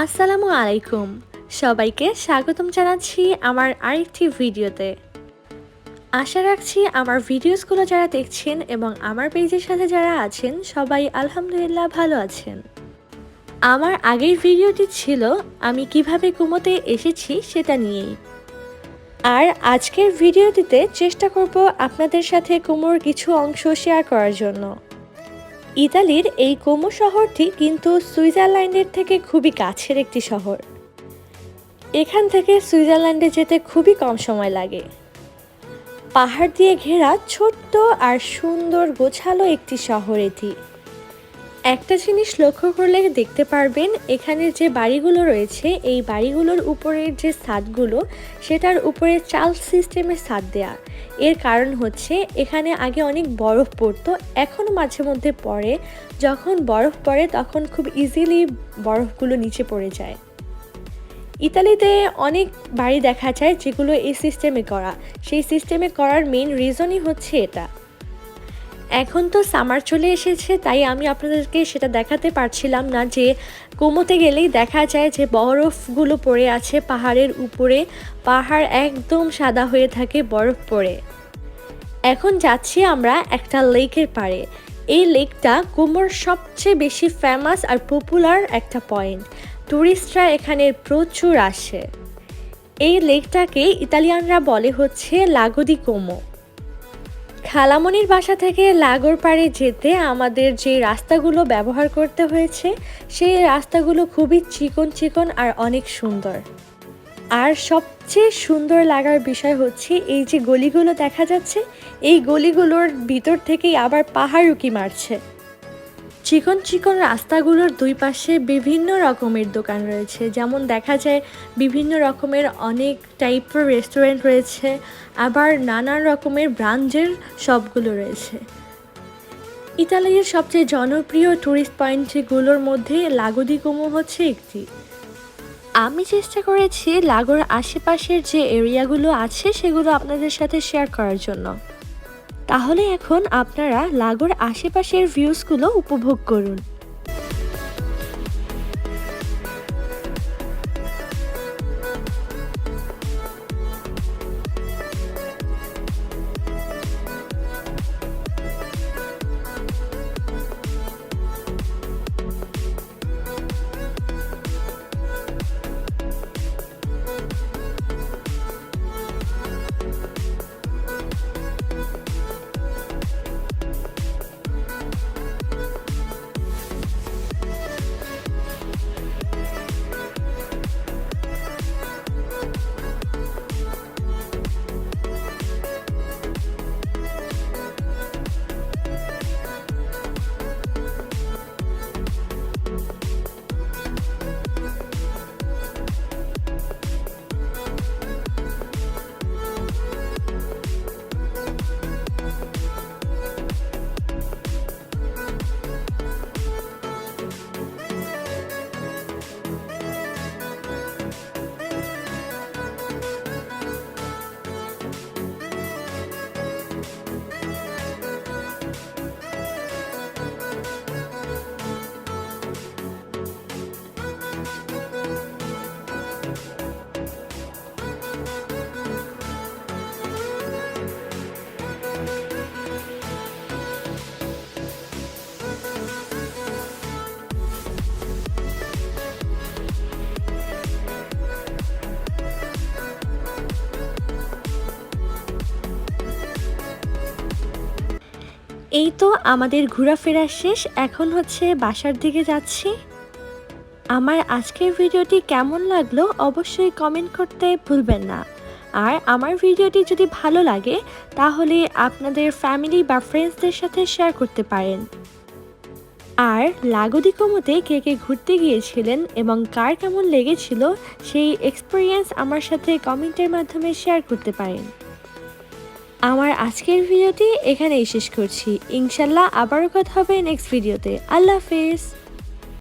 আসসালামু আলাইকুম। সবাইকে স্বাগতম জানাচ্ছি আমার আরেকটি ভিডিওতে। আশা রাখছি আমার ভিডিওসগুলো যারা দেখছেন এবং আমার পেজের সাথে যারা আছেন, সবাই আলহামদুলিল্লাহ ভালো আছেন। আমার আগের ভিডিওটি ছিল, আমি কীভাবে কুমোতে এসেছি সেটা নিয়েই। আর আজকের ভিডিওটিতে চেষ্টা করব আপনাদের সাথে কুমোর কিছু অংশ শেয়ার করার জন্য। ইতালির এই কোমো শহরটি কিন্তু সুইজারল্যান্ডের থেকে খুবই কাছের একটি শহর। এখান থেকে সুইজারল্যান্ডে যেতে খুবই কম সময় লাগে। পাহাড় দিয়ে ঘেরা ছোট্ট আর সুন্দর গোছালো একটি শহর এটি। একটা জিনিস লক্ষ্য করলে দেখতে পারবেন, এখানে যে বাড়িগুলো রয়েছে, এই বাড়িগুলোর উপরের যে ছাদগুলো, সেটার উপরে চাল সিস্টেমের ছাদ দেয়া। এর কারণ হচ্ছে, এখানে আগে অনেক বরফ পড়তো, এখনও মাঝে মধ্যে পড়ে। যখন বরফ পড়ে, তখন খুব ইজিলি বরফগুলো নিচে পড়ে যায়। ইতালিতে অনেক বাড়ি দেখা যায় যেগুলো এই সিস্টেমে করা। সেই সিস্টেমে করার মেইন রিজনই হচ্ছে এটা। এখন তো সামার চলে এসেছে, তাই আমি আপনাদেরকে সেটা দেখাতে পারছিলাম না যে কোমোতে গেলেই দেখা যায় যে বরফগুলো পড়ে আছে পাহাড়ের উপরে, পাহাড় একদম সাদা হয়ে থাকে বরফ পড়ে। এখন যাচ্ছি আমরা একটা লেকের পাড়ে। এই লেকটা কুমোর সবচেয়ে বেশি ফেমাস আর পপুলার একটা পয়েন্ট টুরিস্টরা এখানে প্রচুর আসে। এই লেকটাকে ইতালিয়ানরা বলে হচ্ছে লাগোদি কোমো। খালামনির বাসা থেকে লাগোর পাড়ে যেতে আমাদের যে রাস্তাগুলো ব্যবহার করতে হয়েছে, সেই রাস্তাগুলো খুবই চিকন চিকন আর অনেক সুন্দর। আর সবচেয়ে সুন্দর লাগার বিষয় হচ্ছে এই যে গলিগুলো দেখা যাচ্ছে, এই গলিগুলোর ভিতর থেকেই আবার পাহাড় উকি মারছে। চিকন চিকন রাস্তাগুলোর দুই পাশে বিভিন্ন রকমের দোকান রয়েছে। যেমন দেখা যায়, বিভিন্ন রকমের অনেক টাইপের রেস্টুরেন্ট রয়েছে, আবার নানান রকমের ব্রাঞ্চের সবগুলো রয়েছে। ইতালির সবচেয়ে জনপ্রিয় ট্যুরিস্ট পয়েন্টগুলোর মধ্যে লাগোদি কোমো হচ্ছে একটি। আমি চেষ্টা করেছি লাগোর আশেপাশের যে এরিয়াগুলো আছে সেগুলো আপনাদের সাথে শেয়ার করার জন্য। তাহলে এখন আপনারা লাগোর আশেপাশের ভিউজগুলো উপভোগ করুন। এই তো আমাদের ঘোরাফেরা শেষ, এখন হচ্ছে বাসার দিকে যাচ্ছি। আমার আজকের ভিডিওটি কেমন লাগল অবশ্যই কমেন্ট করতে ভুলবেন না। আর আমার ভিডিওটি যদি ভালো লাগে, তাহলে আপনাদের ফ্যামিলি বা ফ্রেন্ডসদের সাথে শেয়ার করতে পারেন। আর লাগোদি কমতে কে কে ঘুরতে গিয়েছিলেন এবং কার কেমন লেগেছিল, সেই এক্সপিরিয়েন্স আমার সাথে কমেন্টের মাধ্যমে শেয়ার করতে পারেন। আমার আজকের ভিডিওটি এখানেই শেষ করছি। ইনশাল্লাহ আবারও কথা হবে নেক্সট ভিডিওতে আল্লাহ হাফেজ।